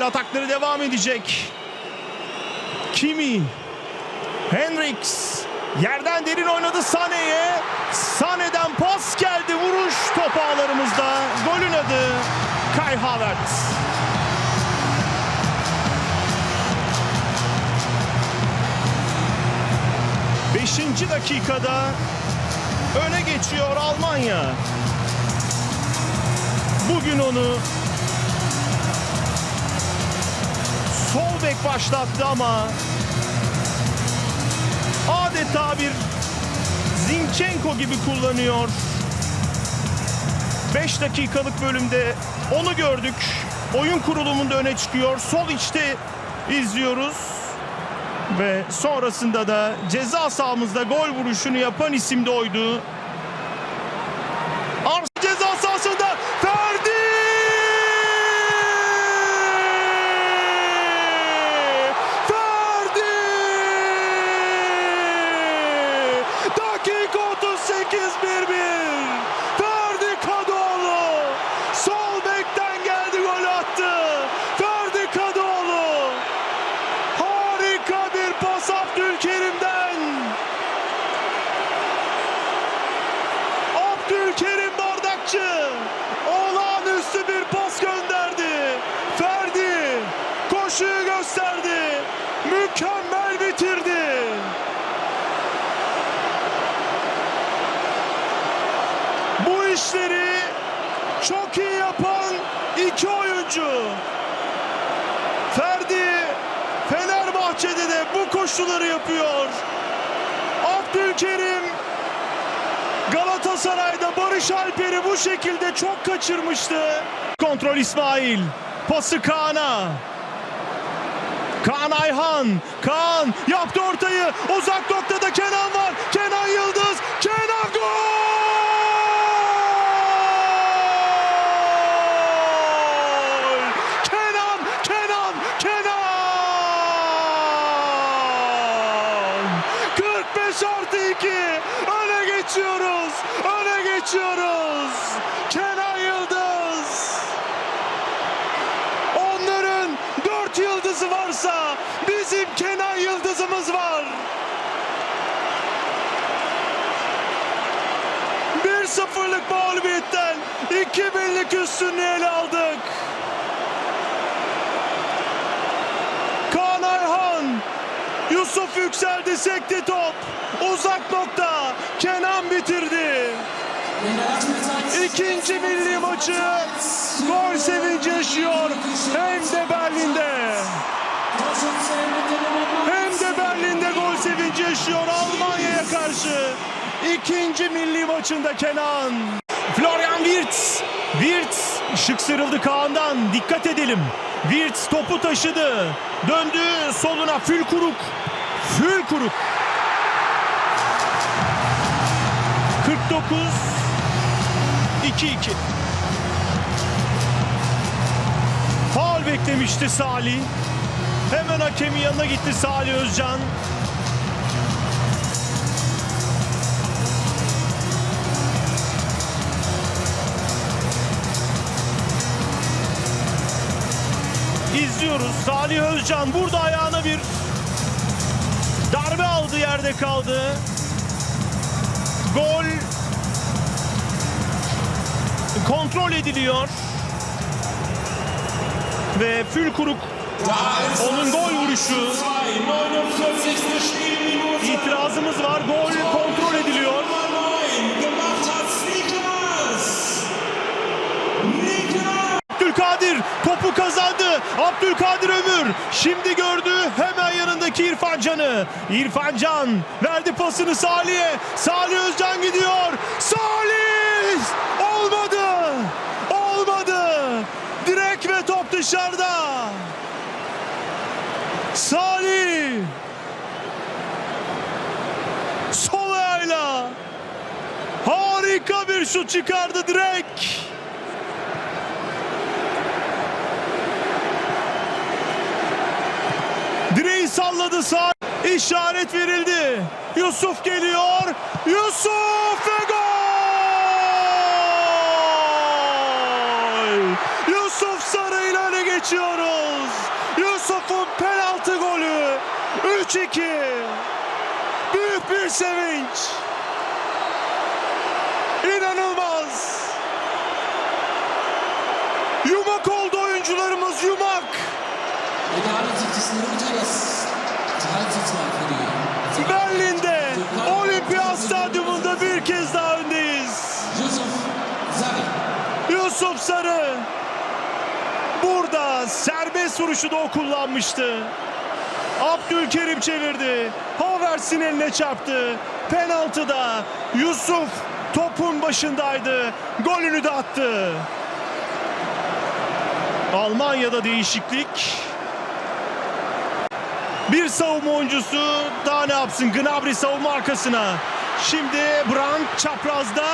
Atakları devam edecek. Kimi. Hendricks. Yerden derin oynadı Sane'ye. Sane'den pas geldi. Vuruş top ağlarımızda. Golün adı Kai Havertz. Beşinci dakikada öne geçiyor Almanya. Bugün onu sol bek başlattı ama adeta bir Zinchenko gibi kullanıyor. 5 dakikalık bölümde onu gördük. Oyun kurulumunda öne çıkıyor. Sol içte izliyoruz. Ve sonrasında da ceza sahamızda gol vuruşunu yapan isim de oydu. Ars ceza sahasında Ferdi! Ferdi! Dakika 38 1-1. Ferdi Kadıoğlu sol bekten geldi gol attı. Ferdi Kadıoğlu harika bir pas Abdülkerim'den. Abdülkerim Bardakçı olağanüstü bir pas gönderdi. Ferdi koşuyu gösterdi. Mükemmel bitirdi. Bu işleri çok iyi yapan iki oyuncu. Ferdi Fenerbahçe'de de bu koşuları yapıyor. Abdülkerim Galatasaray'da Barış Alper'i bu şekilde çok kaçırmıştı. Kontrol İsmail. Pası Kaan'a. Kaan Ayhan. Kaan yaptı ortayı. Uzak noktada Kenan var. Kenan Yıldız. Kenan gol! Kenan, Kenan, Kenan! 45 artı 2. Öne geçiyoruz. Öne geçiyoruz. Kenan Yıldız. Onların dört yıldızı varsa bizim Kenan Yıldız'ımız var. 1-0'lık mağlubiyetten 2-1'lik üstünlüğü ele aldık. Kaan Ayhan, Yusuf yükseldi sekti top. Uzak nokta Kenan bitirdi. İkinci milli maçı gol sevinci yaşıyor hem de Berlin'de. Hem de Berlin'de gol sevinci yaşıyor Almanya'ya karşı. İkinci milli maçında Kenan. Florian Wirtz. Wirtz şık sıyrıldı Kaan'dan. Dikkat edelim. Wirtz topu taşıdı. Döndü soluna Fülkuruk. Fülkuruk. 49 2-2. Faul beklemişti Salih. Hemen hakemin yanına gitti Salih Özcan. İzliyoruz. Salih Özcan burada ayağına bir darbe aldı yerde kaldı. Gol kontrol ediliyor. Ve Fülkuruk onun gol vuruşu. İtirazımız var. Gol kontrol ediliyor. Abdülkadir kazandı. Abdülkadir Ömür şimdi gördü hemen yanındaki İrfan Can'ı. İrfan Can verdi pasını Salih'e. Salih Özcan gidiyor. Salih! Olmadı! Olmadı! Direk ve top dışarıda. Salih! Sol ayağıyla harika bir şut çıkardı direkt. Salladı sağ. İşaret verildi. Yusuf geliyor. Yusuf ve gol! Yusuf Sarı ile öne geçiyoruz. Yusuf'un penaltı golü. 3-2. Büyük bir sevinç. İnanılmaz. Yumak oldu oyuncularımız yumak. Egal sich das Berlin'de Olimpiyat Stadyumunda bir kez daha öndeyiz. Yusuf Sarı. Burada serbest vuruşu da o kullanmıştı. Abdülkerim çevirdi. Havertz'in eline çarptı. Penaltıda Yusuf topun başındaydı. Golünü de attı. Almanya'da değişiklik. Bir savunma oyuncusu daha ne yapsın? Gnabry savunma arkasına. Şimdi Brandt çaprazda.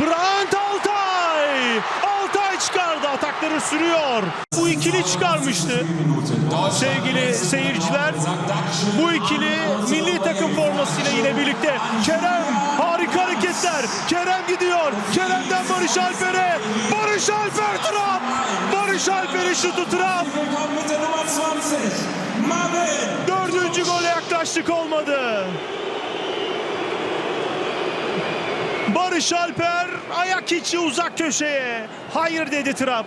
Brandt Altay. Altay çıkardı. Atakları sürüyor. Bu ikili çıkarmıştı. Sevgili seyirciler. Bu ikili milli takım formasıyla yine birlikte. Kerem harika hareketler. Kerem gidiyor. Kerem'den Barış Alper'e. Barış Alper trap. Barış Alper'in şutu trap. Yaklaştık olmadı. Barış Alper ayak içi uzak köşeye. Hayır dedi Trap.